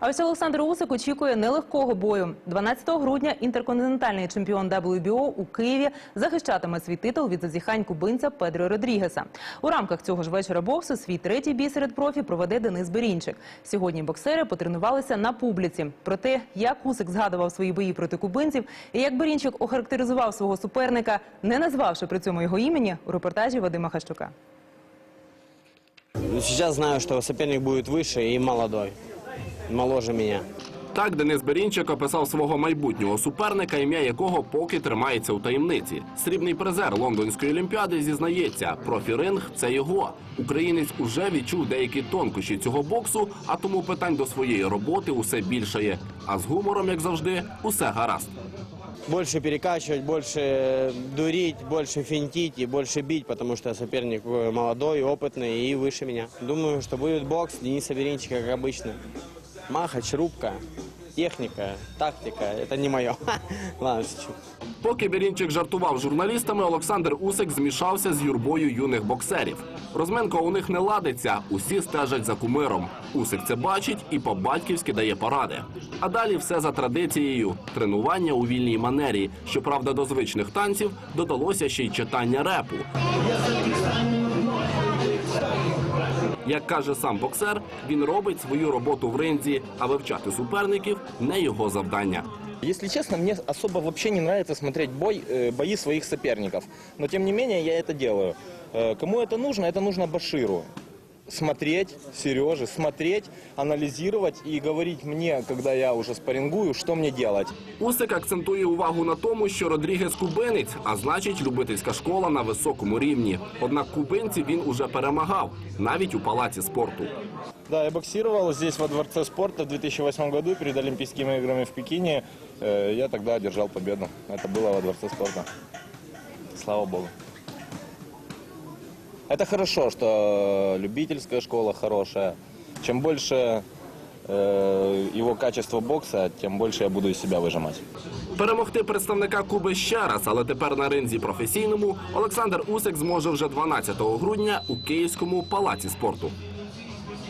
А ось Олександр Усик очікує нелегкого бою. 12 грудня інтерконтинентальний чемпіон WBO у Києві захищатиме свій титул від зазіхань кубинця Педро Родрігеса. У рамках цього ж вечора боксу свій третій бій серед профі проведе Денис Берінчик. Сьогодні боксери потренувалися на публіці. Про те, як Усик згадував свої бої проти кубинців і як Берінчик охарактеризував свого суперника, не назвавши при цьому його імені, у репортажі Вадима Хащука. Ну, Сейчас знаю, что соперник будет выше и молодой Моложе меня. Так Денис Берінчик описав свого майбутнього суперника, ім'я якого поки тримається у таємниці. Срібний призер лондонської олімпіади зізнається, профіринг – це його. Українець уже відчув деякі тонкощі цього боксу, а тому питань до своєї роботи усе більшає. А з гумором, як завжди, усе гаразд. Больше перекачивать, больше дурить, больше финтить и больше бить, потому что соперник э, молодой, опытный и выше меня. Думаю, что будет бокс Дениса Беринчика, как обычно. Махач, рубка, техника, тактика. Это не шучу. Поки Берінчик жартував журналістами, Олександр Усик змішався з юрбою юних боксерів. Розменка у них не ладиться, усі стежать за кумиром. Усик це бачить і по-батьківськи дає поради. А далі все за традицією: тренування у вільній манері. Щоправда, до звичних танців додалося ще й читання репу. Як каже сам боксер, він робить свою роботу в ринзі, а вивчати суперників не його завдання. Если честно, мне особо вообще не нравится смотреть бой, э, бои своих соперников. Но тем не менее я это делаю. Э, кому это нужно? Это нужно Баширу. Смотреть, Сереже, смотреть, анализировать и говорить мне, когда я уже спаррингую, что мне делать. Усик акцентує увагу на тому, що Родрігес кубинець, а значить, любительська школа на високому рівні. Однак кубинців він уже перемагав, навіть у палаці спорту. Да, я боксировал здесь во Дворце спорта в 2008 году перед Олимпийскими играми в Пекине. Э, Я тогда одержал победу. Это было во Дворце спорта. Слава Богу. Это хорошо, что любительская школа хорошая. Чем больше э, его качество бокса, тем больше я буду из себя выжимать. Перемогти представника Куби ще раз, але тепер на ринзі професійному Олександр Усик зможе вже 12 грудня у Київському палаці спорту.